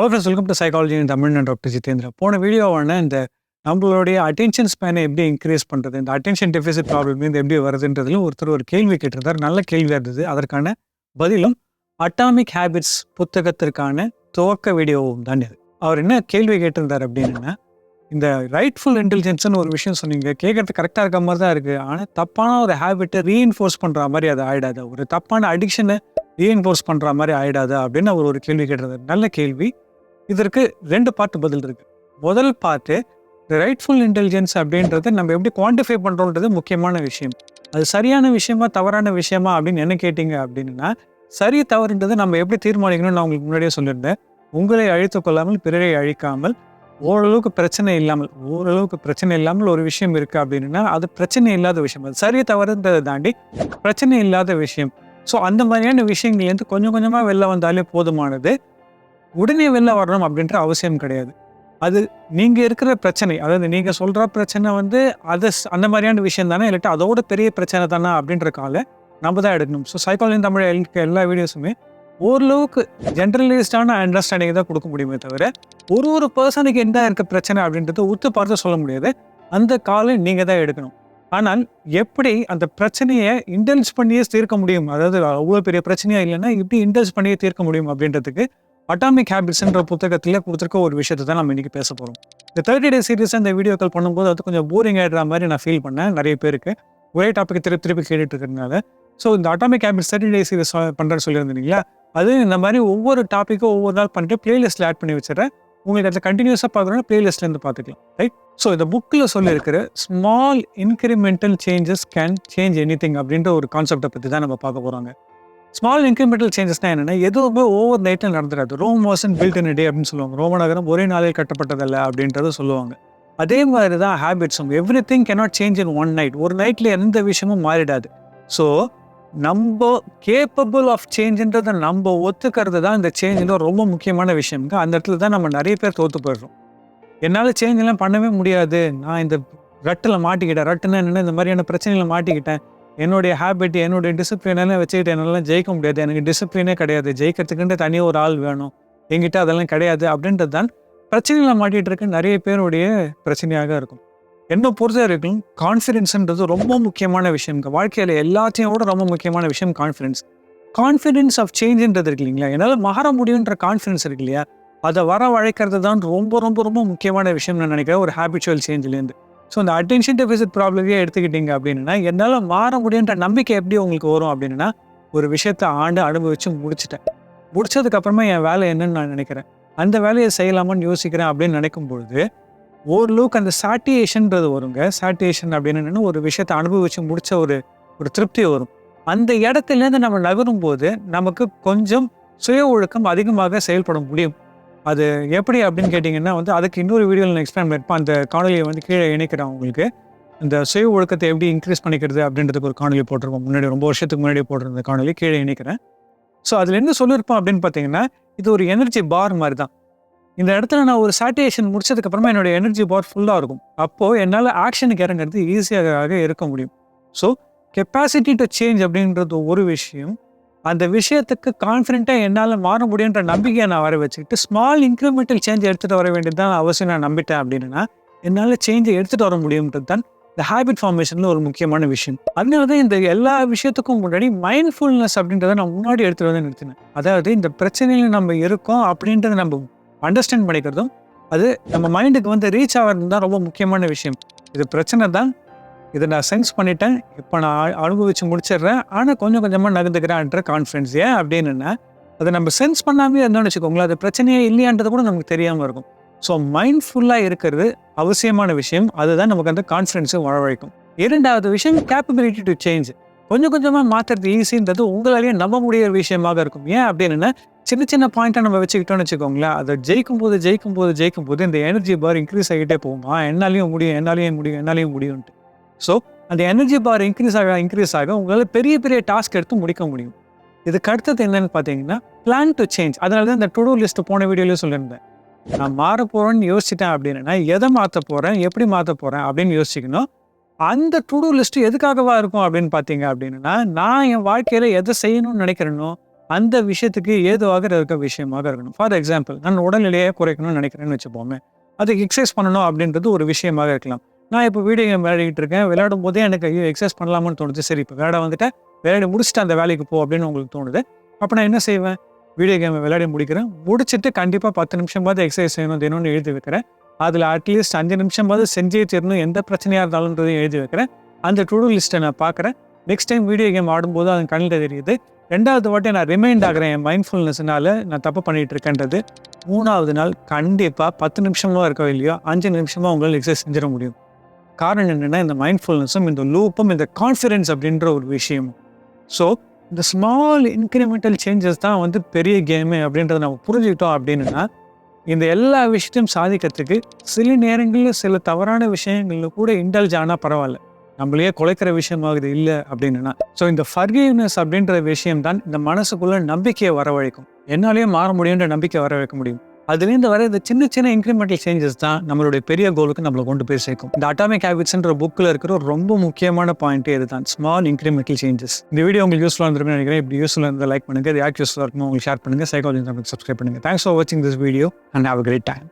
Hello friends welcome to psychology in Tamil நான் doctor Jitendra போன வீடியோவான இந்த நம்மளுடைய அட்டென்ஷன் ஸ்பேனை எப்படி இன்க்ரீஸ் பண்ணுறது இந்த அட்டென்ஷன் டெஃபிசிட் ப்ராப்ளம் இது எப்படி வருதுன்றதுல ஒருத்தர் ஒரு கேள்வி கேட்டிருந்தார். நல்ல கேள்வியாக இருந்தது. அதற்கான பதிலும் அட்டாமிக் ஹேபிட்ஸ் புத்தகத்திற்கான துவக்க வீடியோவும் தான் இது. அவர் என்ன கேள்வி கேட்டிருந்தார் அப்படின்னா இந்த ரைட்ஃபுல் இன்டெலிஜென்ஸ்னு ஒரு விஷயம் சொன்னீங்க. கேட்கறது கரெக்டாக இருக்க மாதிரி தான் இருக்குது ஆனால் தப்பான ஒரு ஹேபிட்டை ரீஎன்ஃபோர்ஸ் பண்ணுற மாதிரி அது ஆயிடாது. ஒரு தப்பான அடிக்ஷனை ரீஎன்ஃபோர்ஸ் பண்ணுற மாதிரி ஆகிடாது அப்படின்னு அவர் ஒரு கேள்வி கேட்டிருந்தார். நல்ல கேள்வி. இதற்கு ரெண்டு பார்ட் பதில் இருக்கு. முதல் பார்ட்டு ரைட்ஃபுல் இன்டெலிஜென்ஸ் அப்படின்றத நம்ம எப்படி குவான்டிஃபை பண்ணுறோன்றது முக்கியமான விஷயம். அது சரியான விஷயமா தவறான விஷயமா அப்படின்னு என்ன கேட்டிங்க அப்படின்னா சரி தவறுன்றதை நம்ம எப்படி தீர்மானிக்கணும்னு நான் உங்களுக்கு முன்னாடியே சொல்லியிருந்தேன். உங்களை அழித்து கொள்ளாமல் பிறரை அழிக்காமல் ஓரளவுக்கு பிரச்சனை இல்லாமல் ஓரளவுக்கு பிரச்சனை இல்லாமல் ஒரு விஷயம் இருக்குது அப்படின்னா அது பிரச்சனை இல்லாத விஷயம். அது சரி தவறுன்றதை தாண்டி பிரச்சனை இல்லாத விஷயம். ஸோ அந்த மாதிரியான விஷயங்கள்லேருந்து கொஞ்சம் கொஞ்சமாக வெளில வந்தாலே போதுமானது. உடனே வெளில வரணும் அப்படின்ற அவசியம் கிடையாது. அது நீங்கள் இருக்கிற பிரச்சனை அதாவது நீங்கள் சொல்கிற பிரச்சனை வந்து அது அந்த மாதிரியான விஷயம் தானே இல்லாட்டி அதோட பெரிய பிரச்சனை தானே அப்படின்ற காலை நம்ம தான் எடுக்கணும். ஸோ சைக்காலஜி தமிழ் எல்லா வீடியோஸுமே ஓரளவுக்கு ஜென்ரலைஸ்டான அண்டர்ஸ்டாண்டிங் தான் கொடுக்க முடியுமே தவிர ஒரு ஒரு பர்சனுக்கு என்ன இருக்க பிரச்சனை அப்படின்றத உத்து பார்த்து சொல்ல முடியாது. அந்த காலை நீங்கள் தான் எடுக்கணும். ஆனால் எப்படி அந்த பிரச்சனையை இன்டெல்ஸ் பண்ணியே தீர்க்க முடியும்? அதாவது அவ்வளோ பெரிய பிரச்சனையாக இல்லைன்னா எப்படி இன்டெல்ஸ் பண்ணியே தீர்க்க முடியும் அப்படின்றதுக்கு அட்டாமிக் ஹேபிட்ஸ்ன்ற புத்தகத்தில் கொடுத்துருக்க ஒரு விஷயத்தை தான் நம்ம இன்றைக்கி பேச போகிறோம் இந்த தேர்ட்டி டே சீரீஸ் இந்த வீடியோக்கள் பண்ணும்போது அது கொஞ்சம் போரிங் ஆகிடுற மாதிரி நான் ஃபீல் பண்ணேன். நிறைய பேருக்கு ஒரே டாபிக் திருப்பி திருப்பி கேட்டுட்டு இருக்கிறதுனால ஸோ இந்த atomic habits thirty day series பண்ணுறேன்னு சொல்லியிருந்தீங்களா? அது இந்த மாதிரி ஒவ்வொரு டாப்பிக்கும் ஒவ்வொரு நாள் பண்ணிட்டு பிளேலிஸ்ட்டில் ஆட் பண்ணி வச்சுறேன் உங்களுக்கு அதில் கண்டினியூஸாக பார்க்குறோன்னா பிளேலிஸ்ட்லேருந்து பார்த்துக்கலாம். ரைட் ஸோ இந்த புக்கில் சொல்லியிருக்கிற small incremental changes can change any thing அப்படின்ற ஒரு கான்செப்டை பற்றி தான் நம்ம பார்க்க போகிறாங்க ஸ்மால் இன்க்ரிமெண்டல் சேஞ்சஸ்னா என்னென்னா எதுவுமே ஓவர் நைட்டில் நடந்துடாது Rome wasn't built in day அப்படின்னு சொல்லுவாங்க. ரோம நகரம் ஒரே நாளில் கட்டப்பட்டதல்ல அப்படின்றத சொல்லுவாங்க. அதே மாதிரி தான் ஹேபிட்ஸும் every thing cannot change in one night ஒரு நைட்டில் எந்த விஷயமும் மாறிடாது. ஸோ நம்ம கேப்பபிள் ஆஃப் சேஞ்சுன்றதை நம்ம ஒத்துக்கிறது தான் இந்த சேஞ்சில் ரொம்ப முக்கியமான விஷயம்ங்க அந்த இடத்துல தான் நம்ம நிறைய பேர் தோற்று போயிடுறோம். என்னால் சேஞ்ச் எல்லாம் பண்ணவே முடியாது. நான் இந்த ரட்டில் மாட்டிக்கிட்டேன். ரட்டுன்னு என்னென்ன இந்த மாதிரியான பிரச்சனைகளை மாட்டிக்கிட்டேன். என்னுடைய ஹேபிட் என்னுடைய டிசிப்ளினெல்லாம் வச்சுக்கிட்டு என்னால ஜெயிக்க முடியாது. எனக்கு டிசிப்ளினே கிடையாது. ஜெயிக்கிறதுக்குன்ட்டு தனியாக ஒரு ஆள் வேணும். என்கிட்ட அதெல்லாம் கிடையாது அப்படின்றது தான் பிரச்சனைகளை மாட்டிகிட்டு இருக்க நிறைய பேருடைய பிரச்சனையாக இருக்கும். என்ன பொறுத்த வரைக்கும் கான்ஃபிடென்ஸ்ன்றது ரொம்ப முக்கியமான விஷயம். வாழ்க்கையில் எல்லாத்தையும் விட ரொம்ப முக்கியமான விஷயம் கான்ஃபிடென்ஸ் கான்ஃபிடென்ஸ் ஆஃப் சேஞ்சுன்றது இருக்கு இல்லைங்களா? என்னால் மாற முடியுன்ற கான்ஃபிடென்ஸ் இருக்கு இல்லையா? அதை வர வழைக்கிறது தான் ரொம்ப ரொம்ப ரொம்ப முக்கியமான விஷயம் நான் நினைக்கிறேன். ஒரு ஹேபிச்சுவல் சேஞ்சிலேருந்து ஸோ இந்த அட்டென்ஷன் டெபிசிட் ப்ராப்ளமே எடுத்துக்கிட்டீங்க அப்படின்னா என்னால் மாற முடியுன்ற நம்பிக்கை எப்படி உங்களுக்கு வரும் அப்படின்னா ஒரு விஷயத்தை ஆண்டு அனுபவிச்சு முடிச்சிட்டேன். முடிச்சதுக்கப்புறமா என் வேலை என்னன்னு நான் நினைக்கிறேன். அந்த வேலையை செய்யலாமான்னு யோசிக்கிறேன் அப்படின்னு நினைக்கும் பொழுது ஓரளவுக்கு அந்த சாட்டியேஷன்ன்றது வருங்க. சாட்டியேஷன் அப்படின்னு ஒரு விஷயத்தை அனுபவிச்சு முடிச்ச ஒரு ஒரு திருப்தி வரும். அந்த இடத்துலேருந்து நம்ம நகரும் போது நமக்கு கொஞ்சம் சுய ஒழுக்கம் அதிகமாக செயல்பட முடியும். அது எப்படி அப்படின்னு கேட்டிங்கன்னா வந்து அதுக்கு இன்னொரு வீடியோவில் நான் எக்ஸ்பிளைன் பண்ணிருப்பேன் அந்த காணொலியை வந்து கீழே இணைக்கிறேன் உங்களுக்கு. இந்த சுய ஒழுக்கத்தை எப்படி இன்க்ரீஸ் பண்ணிக்கிறது அப்படின்றதுக்கு ஒரு காணொலி போட்டிருக்கோம். முன்னாடி ரொம்ப வருஷத்துக்கு முன்னாடி போட்டிருந்த காணொலி கீழே இணைக்கிறேன். ஸோ அதில் என்ன சொல்லியிருப்போம் அப்படின்னு பார்த்தீங்கன்னா இது ஒரு எனர்ஜி பார் மாதிரி தான் இந்த இடத்துல நான் ஒரு சாட்டியேஷன் முடிச்சதுக்கப்புறமா என்னோட எனர்ஜி பார் ஃபுல்லாக இருக்கும். அப்போது என்னால் ஆக்ஷனுக்கு இறங்குறது ஈஸியாக இருக்க முடியும். ஸோ கெப்பாசிட்டி டு சேஞ்ச் அப்படின்றது ஒரு விஷயம். அந்த விஷயத்துக்கு கான்ஃபிடென்ட்டாக என்னால் மாற முடியுன்ற நம்பிக்கையை நான் வர வச்சுக்கிட்டு ஸ்மால் இன்க்ரிமெண்டல் சேஞ்ச் எடுத்துகிட்டு வர வேண்டியது தான் அவசியம் நான் நம்பிட்டேன் அப்படின்னா என்னால் சேஞ்சை எடுத்துகிட்டு வர முடியும்ன்றது தான் இந்த ஹேபிட் ஃபார்மேஷனில் ஒரு முக்கியமான விஷயம். அதனால தான் இந்த எல்லா விஷயத்துக்கும் முன்னாடி மைண்ட்ஃபுல்னஸ் அப்படின்றத நான் முன்னாடி எடுத்துகிட்டு வந்து நிறுத்தினேன். அதாவது இந்த பிரச்சனையில் நம்ம இருக்கோம் அப்படின்றத நம்ம அண்டர்ஸ்டாண்ட் பண்ணிக்கிறதும் அது நம்ம மைண்டுக்கு வந்து ரீச் ஆகிறது தான் ரொம்ப முக்கியமான விஷயம். இது பிரச்சனை தான் இதை நான் சென்ஸ் பண்ணிட்டேன். இப்போ நான் அனுபவித்து அனுபவிச்சு முடிச்சிடுறேன். ஆனால் கொஞ்சம் கொஞ்சமாக நகர்ந்துக்கிறேன்ற கான்ஃபிடன்ஸ் ஏன் அப்படின்னா அதை நம்ம சென்ஸ் பண்ணாமே இருந்தோம்னு வச்சுக்கோங்களேன் அது பிரச்சனையே இல்லையான்றது கூட நமக்கு தெரியாமல் இருக்கும். ஸோ மைண்ட்ஃபுல்லாக இருக்கிறது அவசியமான விஷயம். அதுதான் நமக்கு அந்த கான்ஃபிடென்ஸை வரவழைக்கும். இரண்டாவது விஷயம் கேப்பபிலிட்டி டு சேஞ்ச் கொஞ்சம் கொஞ்சமாக மாற்றுறது ஈஸின்றது உங்களாலேயே நம்ப முடியிற விஷயமாக இருக்கும். ஏன் அப்படின்னா சின்ன சின்ன பாயிண்ட்டை நம்ம வச்சுக்கிட்டோம்னு வச்சுக்கோங்களேன் அதை ஜெயிக்கும் போது ஜெயிக்கும் போது ஜெயிக்கும் போது இந்த எனர்ஜி பார் இன்க்ரீஸ் ஆகிட்டே போகுமா? என்னாலையும் முடியும் என்னாலையும் முடியும் என்னாலையும் முடியும்ன்ட்டு. ஸோ அந்த எனர்ஜி பார் இன்க்ரீஸ் ஆக இன்க்ரீஸ் ஆக உங்களால் பெரிய பெரிய டாஸ்க் எடுத்து முடிக்க முடியும். இதுக்கு அடுத்தது என்னன்னு பார்த்தீங்கன்னா பிளான் டு சேஞ்ச் அதனால தான் இந்த டு லிஸ்ட் போன வீடியோலேயே சொல்லியிருந்தேன். நான் மாற போகிறேன்னு யோசிச்சிட்டேன் அப்படின்னா எதை மாற்ற போகிறேன் எப்படி மாற்ற போகிறேன் அப்படின்னு யோசிக்கணும். அந்த டு லிஸ்ட்டு எதுக்காகவா இருக்கும் அப்படின்னு பார்த்தீங்க அப்படின்னா நான் என் வாழ்க்கையில் எதை செய்யணும்னு நினைக்கிறேனோ அந்த விஷயத்துக்கு ஏதுவாக இருக்க விஷயமாக இருக்கணும். ஃபார் எக்ஸாம்பிள் நான் உடல்நிலையை குறைக்கணும்னு நினைக்கிறேன்னு வச்சுப்போமே அது எக்ஸசைஸ் பண்ணணும் அப்படின்றது ஒரு விஷயமாக இருக்கலாம். நான் இப்போ வீடியோ கேம் விளையாடிட்டு இருக்கேன். விளையாடும் போதே எனக்கு ஐயோ எக்ஸசைஸ் பண்ணலாமான்னு தோணுது சரி இப்போ விளையாட வந்துட்டேன். விளையாடி முடிச்சுட்டு அந்த வேலைக்கு போ அப்படின்னு உங்களுக்கு தோணுது. அப்போ நான் என்ன செய்வேன்? வீடியோ கேமை விளையாடி முடிக்கிறேன். முடிச்சுட்டு கண்டிப்பாக பத்து நிமிஷமாவது எக்ஸசைஸ் செய்யணும் தினம்னு எழுதி வைக்கிறேன். அதில் அட்லீஸ்ட் அஞ்சு நிமிஷமாவது செஞ்சே தீரணும். எந்த பிரச்சனையாக இருந்தாலும்ன்றதையும் எழுதி வைக்கிறேன். அந்த டு லிஸ்ட்டை நான் பார்க்குறேன் நெக்ஸ்ட் டைம் வீடியோ கேம் ஆடும்போது அது கண்ணில் தெரியுது. ரெண்டாவது வாட்டி நான் ரிமைண்ட் ஆகிறேன் என் மைண்ட்ஃபுல்னஸ்னால நான் தப்பு பண்ணிட்டு இருக்கேன்றது. மூணாவது நாள் கண்டிப்பாக பத்து நிமிஷமாக இருக்கோ இல்லையோ அஞ்சு நிமிஷமாக உங்களால் எக்ஸசைஸ் செஞ்சிட முடியும். காரணம் என்னென்னா இந்த மைண்ட்ஃபுல்னஸும் இந்த லூப்பும் இந்த கான்ஃபிடென்ஸ் அப்படின்ற ஒரு விஷயம். ஸோ இந்த ஸ்மால் இன்க்ரிமெண்டல் சேஞ்சஸ் தான் வந்து பெரிய கேமு அப்படின்றத நம்ம புரிஞ்சுக்கிட்டோம் அப்படின்னா இந்த எல்லா விஷயத்தையும் சாதிக்கிறதுக்கு சில நேரங்களில் சில தவறான விஷயங்களில் கூட இன்டல்ஜ் ஆனால் பரவாயில்ல. நம்மளையே குலைக்கிற விஷயமாகுது இல்லை அப்படின்னா ஸோ இந்த ஃபர்கிவ்னஸ் அப்படின்ற விஷயம் தான் இந்த மனசுக்குள்ள நம்பிக்கையை வரவழைக்கும். என்னாலேயே மாற முடியுன்ற நம்பிக்கை வரவழைக்க முடியும். அதுலேருந்து வர இந்த சின்ன சின்ன இன்க்ரிமெண்டல் சேஞ்சஸ் தான் நம்மளுடைய பெரிய கோலுக்கு நம்மளை கொண்டு போய் சேர்க்கும். இந்த அட்டாமிக் ஹேபிட்ஸ்ன்ற புக்கில் இருக்கிற ரொம்ப முக்கியமான பாயிண்ட்டே இதுதான். ஸ்மால் இன்க்ரிமெண்டல் சேஞ்சஸ் இந்த வீடியோ உங்களுக்கு யூஸ்ஃபுல்லாக இருந்திருக்குன்னு நினைக்கிறேன். இப்படி யூஸ்ஃபுல்லாக இருந்தால் லைக் பண்ணுங்க. இது யாருக்கு யூஸ்ஃபுல்லாக இருக்கும் உங்களுக்கு ஷேர் பண்ணுங்கள் சைக்காலஜி சப்ஸ்கிரைப் பண்ணுங்கள் தேங்க்ஸ் ஃபார் வாட்சிங் this video and have a great time